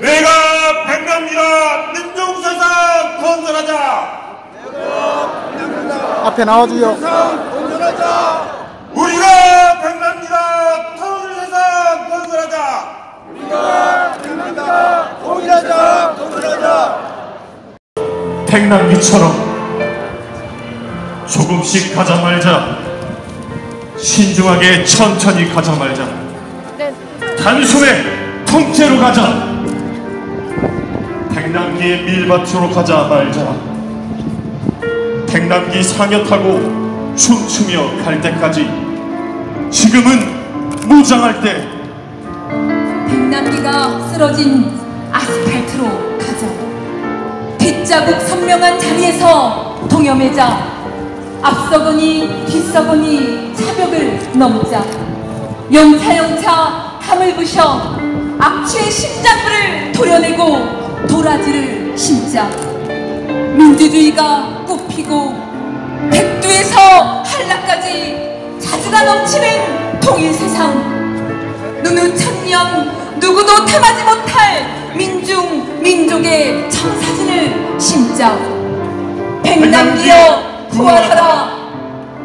내가 백남이라 민중세상 건설하자. 앞에 나와주요. 우리가 백남이라 통일세상 건설하자. 백남기처럼 조금씩 가자 말자. 신중하게 천천히 가자 말자. 단숨에 통째로 가자 백남기의 밀밭으로 가자 말자 백남기 상여 타고 춤추며 갈 때까지 지금은 무장할 때 백남기가 쓰러진 아스팔트로 가자. 뒷자국 선명한 자리에서 동여매자. 앞서거니 뒤서거니 차벽을 넘자. 영차영차 담을 부셔 악취의 심장부를 도려내고 도라지를 심자. 민주주의가 꽃피고 백두에서 한라까지 자주가 넘치는 통일 세상. 누누 천년 누구도 탐하지 못할 민중 민족의 청사진을 심자 백남기여 부활하라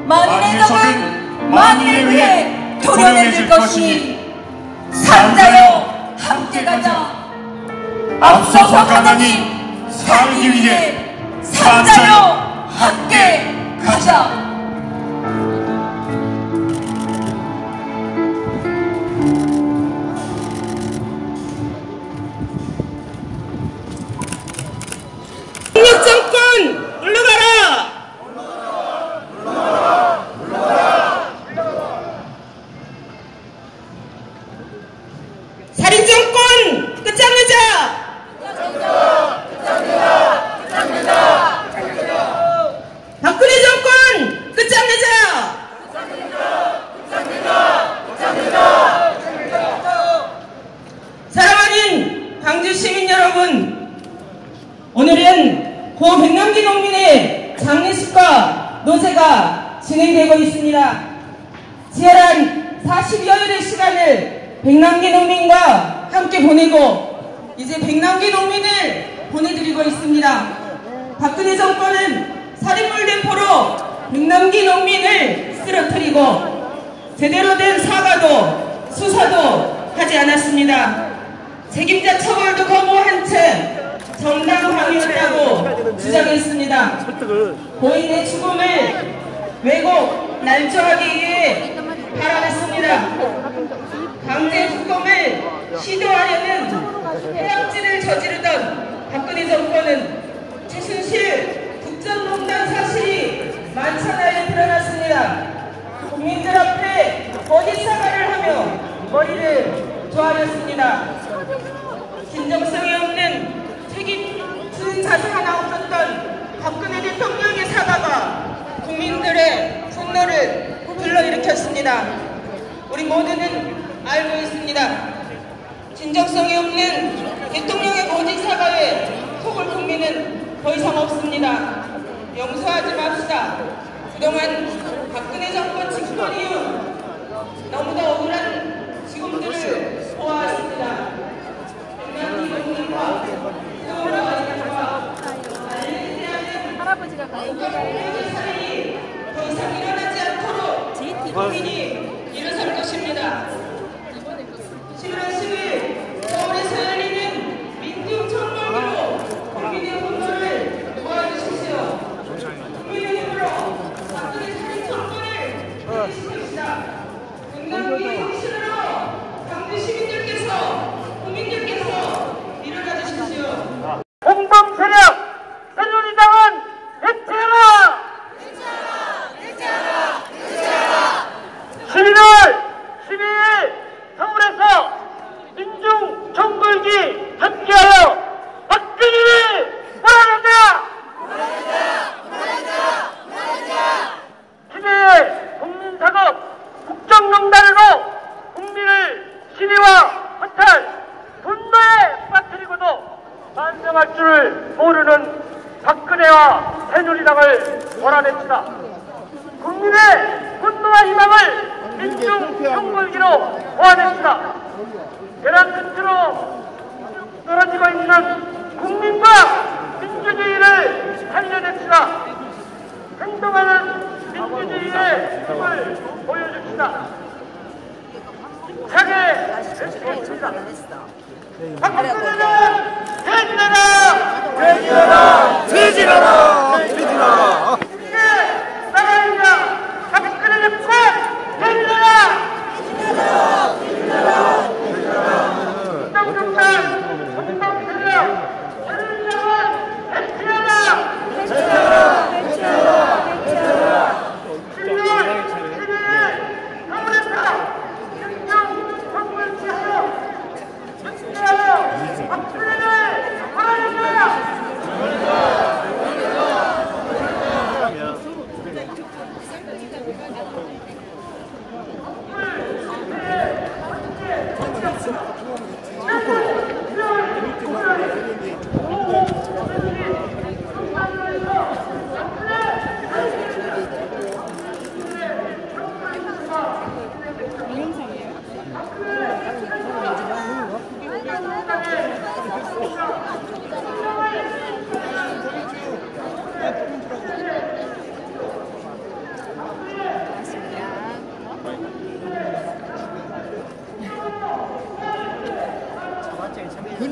만인의 적은 만인에 의해 도려내질 것이니 산자여 함께 가자 앞서서 가나니 살기 위해 산자여 함께 가자 장례식과 노제가 진행되고 있습니다. 치열한 40여일의 시간을 백남기 농민과 함께 보내고 이제 백남기 농민을 보내드리고 있습니다. 박근혜 정권은 살인물 대포로 백남기 농민을 쓰러뜨리고 제대로 된 사과도 수사도 하지 않았습니다. 책임자 처벌도 거부한 채 정당 방위였다고 주장했습니다. 고인의 죽음을 왜곡, 난처하기 위해 발언했습니다. 강제 수검을 시도하려는 해악질을 저지르던 박근혜 정권은 최순실 국정농단 사실이 만천하에 드러났습니다. 국민들 앞에 거짓 사과를 하며 머리를 조아렸습니다. 진정성이 없는 책임 진 자세 하나 없었던 박근혜 대통령의 사과가 국민들의 분노를 불러일으켰습니다. 우리 모두는 알고 있습니다. 진정성이 없는 대통령의 모진 사과에 속을 국민은 더 이상 없습니다. 용서하지 맙시다. 그동안 박근혜 정권 집권 이후 너무도 억울한 지금들을 보아왔습니다. 할아버지가 가는 살인이 더 이상 일어나지 않도록 국민이 일어설 것입니다. 11월 10일 서울에서 열리는 민중천벌기로 국민의 분노를 모아주십시오. 국민의 힘으로 박근혜 살인 정권을 이기십시다. 국민의 정신으로 광주 시민들께서 국민들께서 일어나 주십시오. 공범 세력 새누리당은 해체하라! 11월 12일 서울에서 민중 총궐기 함께하여 박근혜를 몰아낸다! 기대의 국민사법 국정농단으로 국민을 시위와 허탈 분노에 빠뜨리고도 반성할 줄을 모르는 박근혜와 몰아냅시다. 국민의 분노와 희망을 민중 총궐기로 모아냅시다. 계란 끝으로 떨어진 없는 국민과 민주주의를 살려냅시다. 행동하는 민주주의의 힘을 보여줍시다. 힘차게 외치겠습니다. 박근혜는! 퇴진하라! 퇴진하라! 퇴진하라! 나라입니다. 박근혜는 꼭 퇴진하라! 운동정당, 운동세력, 자유인정은 해체하라! 신년, 신년을 강원했다! 신년, 정부에서 해체하라! 박근혜를 몰아낸다!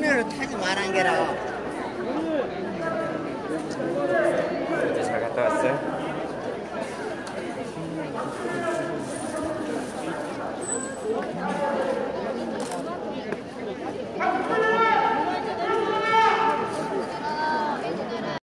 그늘을 타지 말한 게라